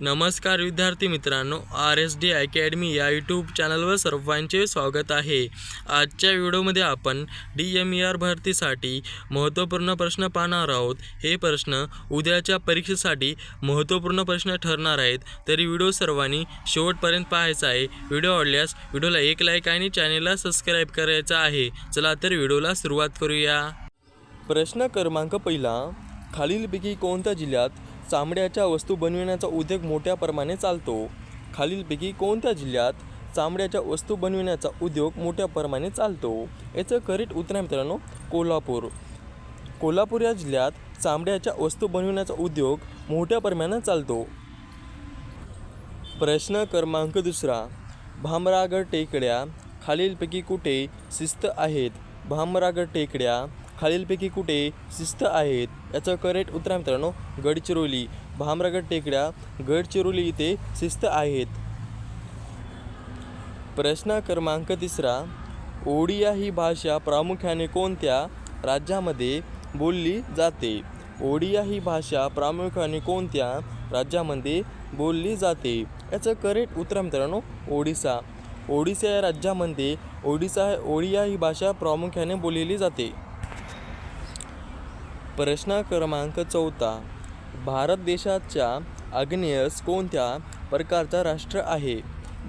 नमस्कार विद्यार्थी मित्रांनो आर एस डी अकॅडमी या यूट्यूब चॅनलवर सर्वांचे स्वागत आहे. आजच्या व्हिडिओमध्ये आपण डी एम ई आर भरतीसाठी महत्त्वपूर्ण प्रश्न पाहणार आहोत. हे प्रश्न उद्याच्या परीक्षेसाठी महत्त्वपूर्ण प्रश्न ठरणार आहेत. तरी व्हिडिओ सर्वांनी शेवटपर्यंत पाहायचा आहे. व्हिडिओ आवडल्यास व्हिडिओला एक लाईक आणि चॅनेलला सबस्क्राईब करायचा आहे. चला तर व्हिडिओला सुरुवात करूया. प्रश्न क्रमांक पहिला खालीलपैकी कोणत्या जिल्ह्यात चामड्याच्या वस्तू बनविण्याचा उद्योग मोठ्या प्रमाणे चालतो. खालीलपैकी कोणत्या जिल्ह्यात चामड्याच्या वस्तू बनविण्याचा उद्योग मोठ्या प्रमाणे चालतो? याचं करेक्ट उत्तर आहे मित्रांनो कोल्हापूर. कोल्हापूर या जिल्ह्यात चामड्याच्या वस्तू बनविण्याचा उद्योग मोठ्या प्रमाणात चालतो. प्रश्न क्रमांक दुसरा. भामरागड टेकड्या खालीलपैकी कुठे शिस्त आहेत? भामरागड टेकड्या खालीलपैकी कुठे शिस्त आहेत याचं करेक्ट उत्तर आहे मित्रांनो गडचिरोली. भामरागड टेकड्या गडचिरोली इथे शिस्त आहेत. प्रश्न क्रमांक तिसरा ओडिया ही भाषा प्रामुख्याने कोणत्या राज्यामध्ये बोलली जाते? ओडिया ही भाषा प्रामुख्याने कोणत्या राज्यामध्ये बोलली जाते? याचं करेक्ट उत्तर आहे मित्रांनो ओडिसा. ओडिसा या राज्यामध्ये ओडिसा ओडिया ही भाषा प्रामुख्याने बोलली जाते. प्रश्न क्रमांक चौथा. भारत देशाच्या आग्नेयस कोणत्या प्रकारचा राष्ट्र आहे?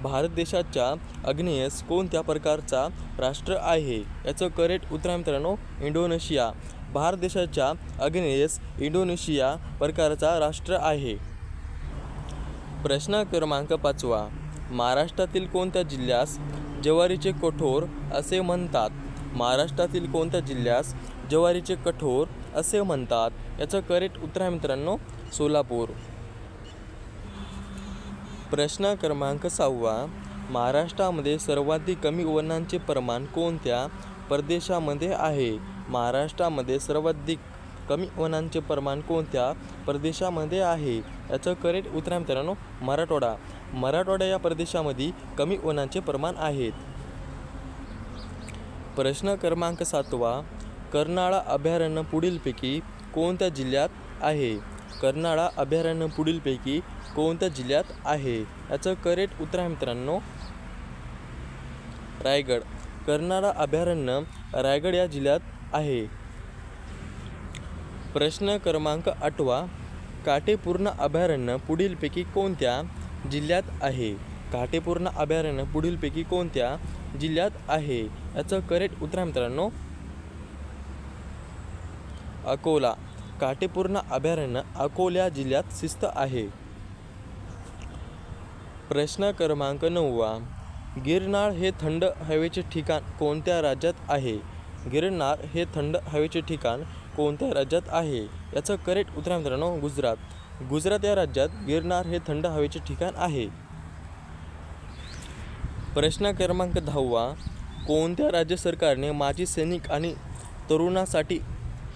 भारत देशाच्या आग्नेयस कोणत्या प्रकारचा राष्ट्र आहे? याचं करेक्ट उत्तर आहे मित्रांनो इंडोनेशिया. भारत देशाच्या आग्नेयस इंडोनेशिया प्रकारचा राष्ट्र आहे. प्रश्न क्रमांक पाचवा. महाराष्ट्रातील कोणत्या जिल्ह्यास ज्वारीचे कठोर असे म्हणतात? महाराष्ट्रातील कोणत्या जिल्ह्यास ज्वारीचे कठोर असे म्हणतात. याचं करेक्ट उत्तर आहे मित्रांनो सोलापूर. प्रश्न क्रमांक सहावा. महाराष्ट्रामध्ये सर्वाधिक कमी वनांचे प्रमाण कोणत्या प्रदेशामध्ये आहे? महाराष्ट्रामध्ये सर्वाधिक कमी वनांचे प्रमाण कोणत्या प्रदेशामध्ये आहे? याचं करेक्ट उत्तर आहे मित्रांनो मराठवाडा. मराठवाडा या प्रदेशामध्ये कमी वनांचे प्रमाण आहेत. प्रश्न क्रमांक सातवा. कर्नाळा अभयारण्य पुढीलपैकी कोणत्या जिल्ह्यात आहे? कर्नाळा अभयारण्य पुढीलपैकी कोणत्या जिल्ह्यात आहे? याचं करेक्ट उत्तर आहे मित्रांनो. रायगड. कर्नाळा अभयारण्य रायगड या जिल्ह्यात आहे. प्रश्न क्रमांक आठवा. काटेपूर्ण अभयारण्य पुढीलपैकी कोणत्या जिल्ह्यात आहे? काटेपूर्ण अभयारण्य पुढीलपैकी कोणत्या जिल्ह्यात आहे? याचं करेक्ट उत्तर आहे मित्रांनो. अकोला काटेपूर्ण अभयारण्य अकोला जिल्ह्यात शिस्त आहे. प्रश्न क्रमांक नववा गिरनाळ हे थंड हवेचे ठिकाण कोणत्या राज्यात आहे? गिरनार हे थंड हवेचे ठिकाण कोणत्या राज्यात आहे? याचं करेक्ट उत्तर मित्रांनो गुजरात. गुजरात या राज्यात गिरनार हे थंड हवेचे ठिकाण आहे. प्रश्न क्रमांक दहावा कोणत्या राज्य सरकारने माजी सैनिक आणि तरुणासाठी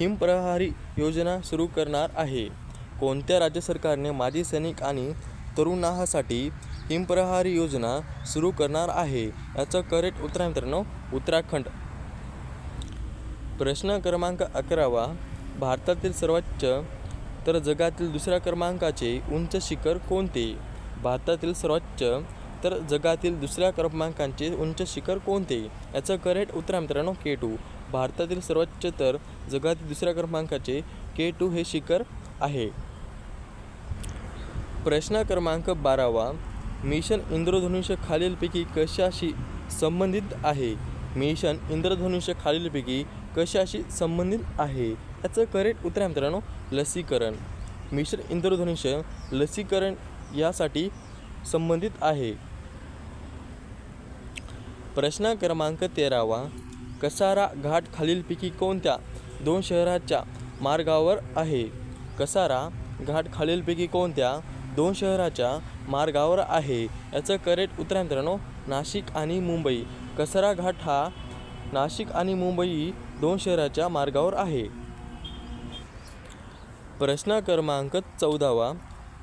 हिमप्रहारी योजना सुरू करणार आहे. कोणत्या राज्य सरकारने माजी सैनिक आणि तरुणासाठी हिमप्रहारी योजना सुरू करणार आहे याचं करेक्ट उत्तर आहे मित्रांनो उत्तराखंड. प्रश्न क्रमांक अकरावा भारतातील सर्वोच्च तर जगातील दुसऱ्या क्रमांकाचे उंच शिखर कोणते? भारतातील सर्वोच्च तर जगातील दुसऱ्या क्रमांकांचे उंच शिखर कोणते? याचं करेक्ट उत्तर आहे मित्रांनो के टू. भारतातील सर्वोच्च तर जगातील दुसऱ्या क्रमांकाचे के टू हे शिखर आहे. प्रश्न क्रमांक बारावा. मिशन इंद्रधनुष्य खालीलपैकी कशाशी संबंधित आहे? मिशन इंद्रधनुष्य खालीलपैकी कशाशी संबंधित आहे? याचं करेक्ट उत्तर आहे मित्रांनो लसीकरण. मिशन इंद्रधनुष्य लसीकरण यासाठी संबंधित आहे. प्रश्न क्रमांक तेरावा. कसारा घाट खालीलपैकी कोणत्या दोन शहराच्या मार्गावर आहे? कसारा घाट खालीलपैकी कोणत्या दोन शहराच्या मार्गावर आहे? याचं करेक्ट उत्तर मित्रांनो नाशिक आणि मुंबई. कसारा घाट हा नाशिक आणि मुंबई दोन शहराच्या मार्गावर आहे. प्रश्न क्रमांक चौदावा.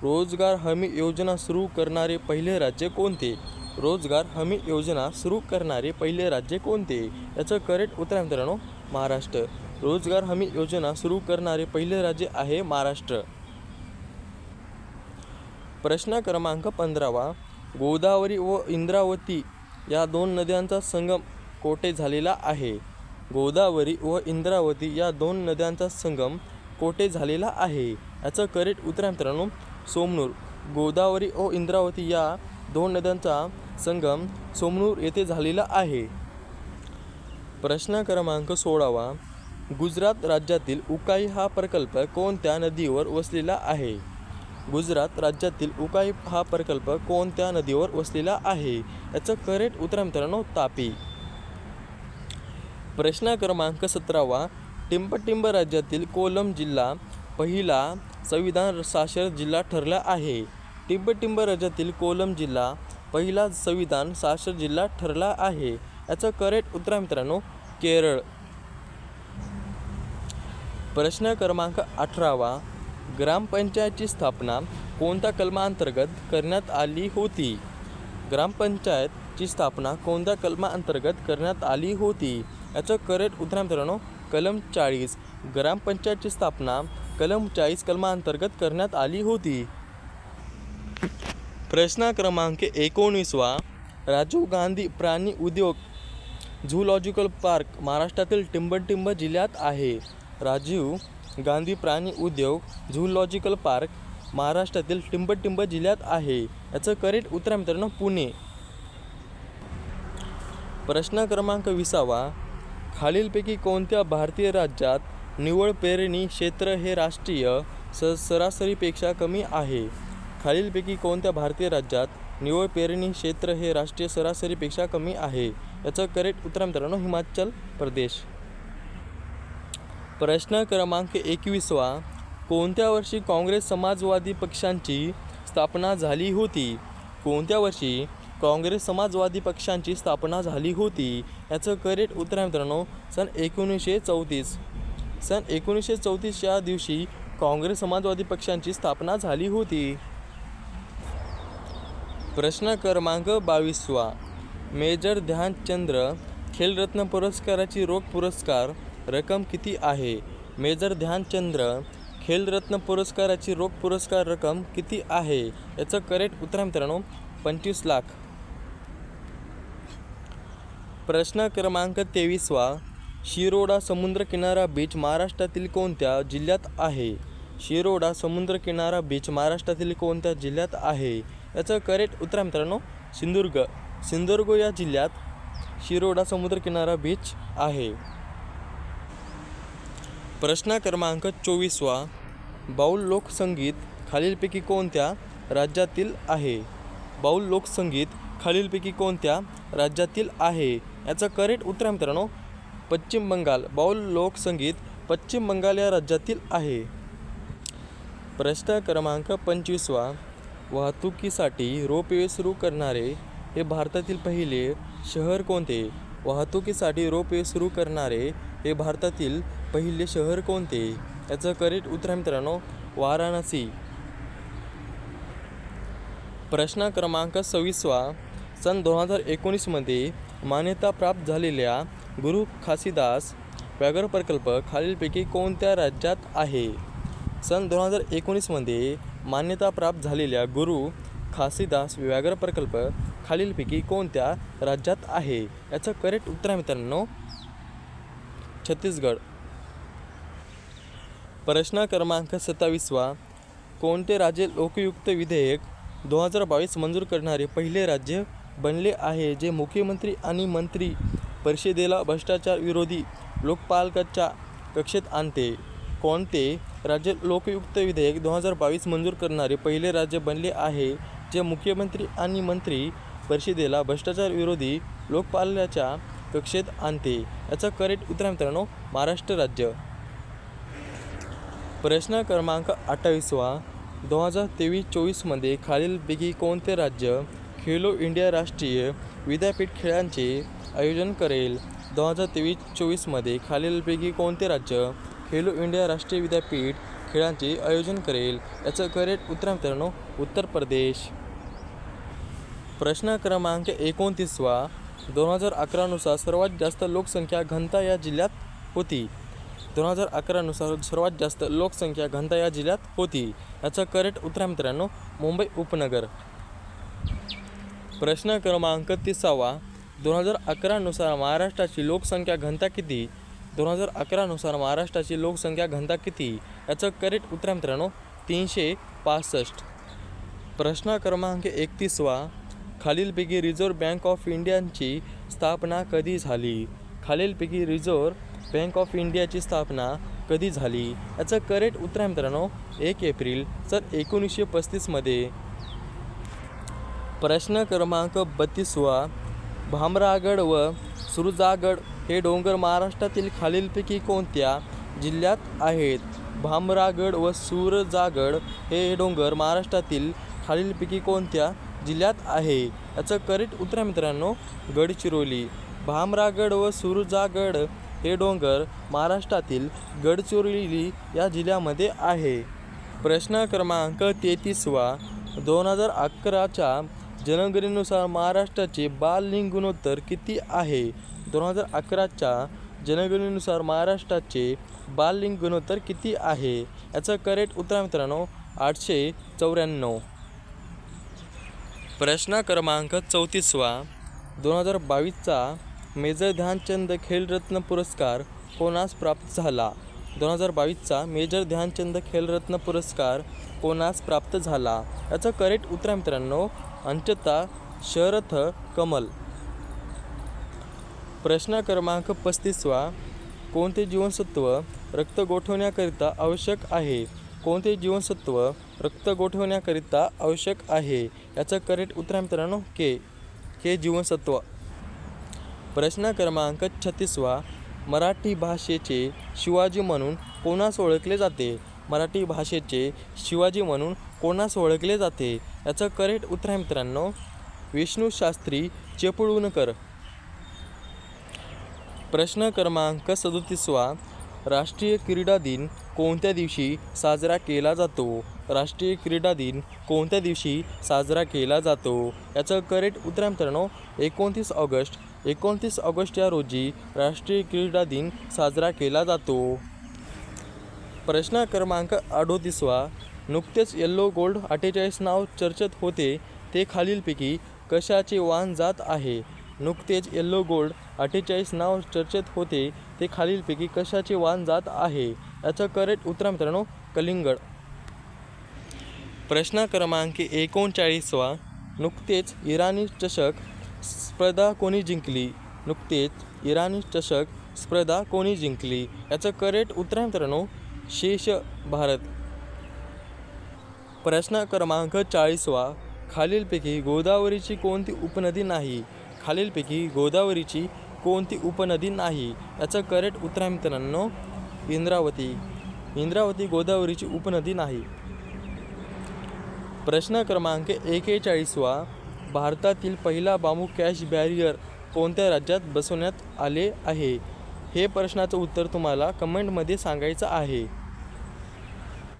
रोजगार हमी योजना सुरू करणारे पहिले राज्य कोणते? रोजगार हमी योजना सुरू करणारे पहिले राज्य कोणते? याचं करेक्ट उत्तर आहे मित्रांनो महाराष्ट्र. रोजगार हमी योजना सुरू करणारे पहिले राज्य आहे महाराष्ट्र. प्रश्न क्रमांक पंधरावा. गोदावरी व इंद्रावती या दोन नद्यांचा संगम कोठे झालेला आहे? गोदावरी व इंद्रावती या दोन नद्यांचा संगम कोठे झालेला आहे? याचं करेक्ट उत्तर आहे मित्रांनो सोमनूर. गोदावरी व इंद्रावती या दोन नद्यांचा संगम सोमनूर येथे झालेला आहे. प्रश्न क्रमांक सोळावा. गुजरात राज्यातील उकाई हा प्रकल्प कोणत्या नदीवर वसलेला आहे? गुजरात राज्यातील उकाई हा प्रकल्प कोणत्या नदीवर वसलेला आहे? याचं करेक्ट उत्तर मित्रांनो तापी. प्रश्न क्रमांक सतरावा. टिंबटिंब राज्यातील कोलम जिल्हा पहिला संविधान साक्षर जिल्हा ठरला आहे. टिंबटिंब राज्यातील कोलम जिल्हा पहिला संविधान साक्षर जिल्हा ठरला आहे. याचं करेक्ट उत्तर आहे मित्रांनो केरळ. प्रश्न क्रमांक अठरावा. ग्रामपंचायतची स्थापना कोणत्या कलमाअंतर्गत करण्यात आली होती? ग्रामपंचायतची स्थापना कोणत्या कलमाअंतर्गत करण्यात आली होती? याचं करेक्ट उत्तर आहे मित्रांनो कलम चाळीस. ग्रामपंचायतची स्थापना कलम चाळीस कलमाअंतर्गत करण्यात आली होती. प्रश्न क्रमांक एकोणीसवा. राजीव गांधी प्राणी उद्योग झूलॉजिकल पार्क महाराष्ट्रातील टिंबटिंब जिल्ह्यात आहे. राजीव गांधी प्राणी उद्योग झूलॉजिकल पार्क महाराष्ट्रातील टिंबटिंब जिल्ह्यात आहे. याचं करेक्ट उत्तर आहे मित्रांनो पुणे. प्रश्न क्रमांक विसावा. खालीलपैकी कोणत्या भारतीय राज्यात निव्वळ पेरणी क्षेत्र हे राष्ट्रीय स सरासरीपेक्षा कमी आहे? खालीलपैकी कोणत्या भारतीय राज्यात निव्वळ पेरणी क्षेत्र हे राष्ट्रीय सरासरीपेक्षा कमी आहे याचं करेक्ट उत्तर मित्रांनो हिमाचल प्रदेश. प्रश्न क्रमांक एकवीसवा. कोणत्या वर्षी काँग्रेस समाजवादी पक्षांची स्थापना झाली होती? कोणत्या वर्षी काँग्रेस समाजवादी पक्षांची स्थापना झाली होती? याचं करेक्ट उत्तर आहे मित्रांनो सन एकोणीसशे चौतीस. सन एकोणीसशे चौतीसच्या दिवशी काँग्रेस समाजवादी पक्षांची स्थापना झाली होती. प्रश्न क्रमांक बावीसवा. मेजर ध्यानचंद्र खेलरत्न पुरस्काराची रोख पुरस्कार रक्कम किती आहे? मेजर ध्यानचंद्र खेलरत्न पुरस्काराची रोख पुरस्कार रक्कम किती आहे? याचं करेक्ट उत्तर आहे मित्रांनो पंचवीस लाख. प्रश्न क्रमांक तेवीसवा. शिरोडा समुद्रकिनारा बीच महाराष्ट्रातील कोणत्या जिल्ह्यात आहे? शिरोडा समुद्रकिनारा बीच महाराष्ट्रातील कोणत्या जिल्ह्यात आहे? याचं करेक्ट उत्तर आहे मित्रांनो सिंधुदुर्ग. सिंधुदुर्ग या जिल्ह्यात शिरोडा समुद्रकिनारा बीच आहे. प्रश्न क्रमांक चोवीसवा बाऊल लोकसंगीत खालीलपैकी कोणत्या राज्यातील आहे? बाऊल लोकसंगीत खालीलपैकी कोणत्या राज्यातील आहे? याचं करेक्ट उत्तर आहे मित्रांनो पश्चिम बंगाल. बाऊल लोकसंगीत पश्चिम बंगाल या राज्यातील आहे. प्रश्न क्रमांक पंचवीसवा वाहतुकीसाठी रोपवे सुरू करणारे हे भारतातील पहिले शहर कोणते? वाहतुकीसाठी रोपवे सुरू करणारे हे भारतातील पहिले शहर कोणते? याचं करेक्ट उत्तर आहे मित्रांनो वाराणसी. प्रश्न क्रमांक सव्वीसवा. सन दोन हजार एकोणीसमध्ये मान्यता प्राप्त झालेल्या गुरु खासीदास व्याघ्र प्रकल्प खालीलपैकी कोणत्या राज्यात आहे? सन दोन हजार एकोणीसमध्ये मान्यता प्राप्त झालेल्या गुरु खासीदास व्याघ्र प्रकल्प खालीलपैकी कोणत्या राज्यात आहे? याचं करेक्ट उत्तर आहे मित्रांनो छत्तीसगड. प्रश्न क्रमांक सत्तावीसवा कोणते राज्य लोकयुक्त विधेयक दोन हजार बावीस मंजूर करणारे पहिले राज्य बनले आहे? जे मुख्यमंत्री आणि मंत्री परिषदेला भ्रष्टाचार विरोधी लोकपालकाच्या कक्षेत आणते. कोणते राज्य लोकयुक्त विधेयक दोन हजार बावीस मंजूर करणारे पहिले राज्य बनले आहे जे मुख्यमंत्री आणि मंत्री परिषदेला भ्रष्टाचार विरोधी लोकपालाच्या कक्षेत आणते याचं करेक्ट उत्तर मित्रांनो महाराष्ट्र राज्य. प्रश्न क्रमांक अठ्ठावीसवा दोन हजार तेवीस चोवीसमध्ये खालीलपैकी कोणते राज्य खेलो इंडिया राष्ट्रीय विद्यापीठ खेळांचे आयोजन करेल? दोन हजार तेवीस चोवीसमध्ये खालीलपैकी कोणते राज्य खेलो इंडिया राष्ट्रीय विद्यापीठ खेळांचे आयोजन करेल. याचं करेट उत्तर मित्रांनो उत्तर प्रदेश. प्रश्न क्रमांक एकोणतीसवा. दोन हजार अकरानुसार सर्वात जास्त लोकसंख्या घनता या जिल्ह्यात होती. दोन हजार अकरानुसार सर्वात जास्त लोकसंख्या घनता या जिल्ह्यात होती. याचं करेक्ट उत्तर मित्रांनो मुंबई उपनगर. प्रश्न क्रमांक तिसावा. दोन हजार अकरानुसार महाराष्ट्राची लोकसंख्या घनता किती? दोन हजार अकरानुसार महाराष्ट्राची लोकसंख्या घनता किती? याचं करेक्ट उत्तर मित्रांनो तीनशे पासष्ट. प्रश्न क्रमांक एकतीसवा. खालीलपैकी रिझर्व्ह बँक ऑफ इंडियाची स्थापना कधी झाली? खालीलपैकी रिझर्व्ह बँक ऑफ इंडियाची स्थापना कधी झाली? याचं करेक्ट उत्तर आहे मित्रांनो एक एप्रिल सर एकोणीसशे पस्तीसमध्ये प्रश्न क्रमांक बत्तीसवा. भामरागड व सुरजागड हे डोंगर महाराष्ट्रातील खालीलपैकी कोणत्या जिल्ह्यात आहेत? भामरागड व सुरजागड हे डोंगर महाराष्ट्रातील खालीलपैकी कोणत्या जिल्ह्यात आहे? याचं करेक्ट उत्तर आहे मित्रांनो गडचिरोली. भामरागड व सुरजागड हे डोंगर महाराष्ट्रातील गडचिरोली या जिल्ह्यामध्ये आहे. प्रश्न क्रमांक तेहतीसवा दोन हजार अकराच्या जनगणनेनुसार महाराष्ट्राचे बाललिंग गुणोत्तर किती आहे? दोन हजार अकराच्या जनगणनेनुसार महाराष्ट्राचे बाललिंग गुणोत्तर किती आहे? याचं करेक्ट उत्तर मित्रांनो आठशे चौऱ्याण्णव. प्रश्न क्रमांक चौतीसवा. दोन हजार बावीसचा मेजर ध्यानचंद खेलरत्न पुरस्कार कोणास प्राप्त झाला? दोन हजार बावीसचा मेजर ध्यानचंद खेलरत्न पुरस्कार कोणास प्राप्त झाला? याचं करेक्ट उत्तर मित्रांनो अंचता शरथ कमल. प्रश्न क्रमांक पस्तीसवा. कोणते जीवनसत्व रक्त गोठवण्याकरिता आवश्यक आहे? कोणते जीवनसत्व रक्त गोठवण्याकरिता आवश्यक आहे? याचं करेक्ट उत्तर आहे मित्रांनो के के जीवनसत्व. प्रश्न क्रमांक छत्तीसवा. मराठी भाषेचे शिवाजी म्हणून कोणास ओळखले जाते? मराठी भाषेचे शिवाजी म्हणून कोणास ओळखले जाते? याचं करेक्ट उत्तर आहे मित्रांनो विष्णू शास्त्री चेपळूणकर प्रश्न क्रमांक सदोतीसवा राष्ट्रीय क्रीडा दिन कोणत्या दिवशी साजरा केला जातो? राष्ट्रीय क्रीडा दिन कोणत्या दिवशी साजरा केला जातो? याचं करेक्ट उत्तर आहे मित्रांनो एकोणतीस ऑगस्ट. एकोणतीस ऑगस्ट या रोजी राष्ट्रीय क्रीडा दिन साजरा केला जातो. प्रश्न क्रमांक अडोतीसवा नुकतेच येल्लो गोल्ड अठ्ठेचाळीस नाव चर्चेत होते. ते खालीलपैकी कशाचे वाहन जात आहे? नुकतेच येल्लो गोल्ड अठ्ठेचाळीस नाव चर्चेत होते. ते खालीलपैकी कशाचे वाहन जात आहे? याचं करेक्ट उत्तर मित्रांनो कलिंगड. प्रश्न क्रमांक एकोणचाळीसवा. नुकतेच इराणी चषक स्पर्धा कोणी जिंकली? नुकतेच इराणी चषक स्पर्धा कोणी जिंकली? याचं करेक्ट उत्तर मित्रांनो शेष भारत. प्रश्न क्रमांक चाळीसवा. खालीलपैकी गोदावरीची कोणती उपनदी नाही? खालीलपैकी गोदावरीची कोणती उपनदी नाही? याचं करेक्ट उत्तर आहे मित्रांनो इंद्रावती. इंद्रावती गोदावरीची उपनदी नाही. प्रश्न क्रमांक एकेचाळीसवा. भारतातील पहिला बांबू कॅश बॅरियर कोणत्या राज्यात बसवण्यात आले आहे? हे प्रश्नाचं उत्तर तुम्हाला कमेंटमध्ये सांगायचं आहे.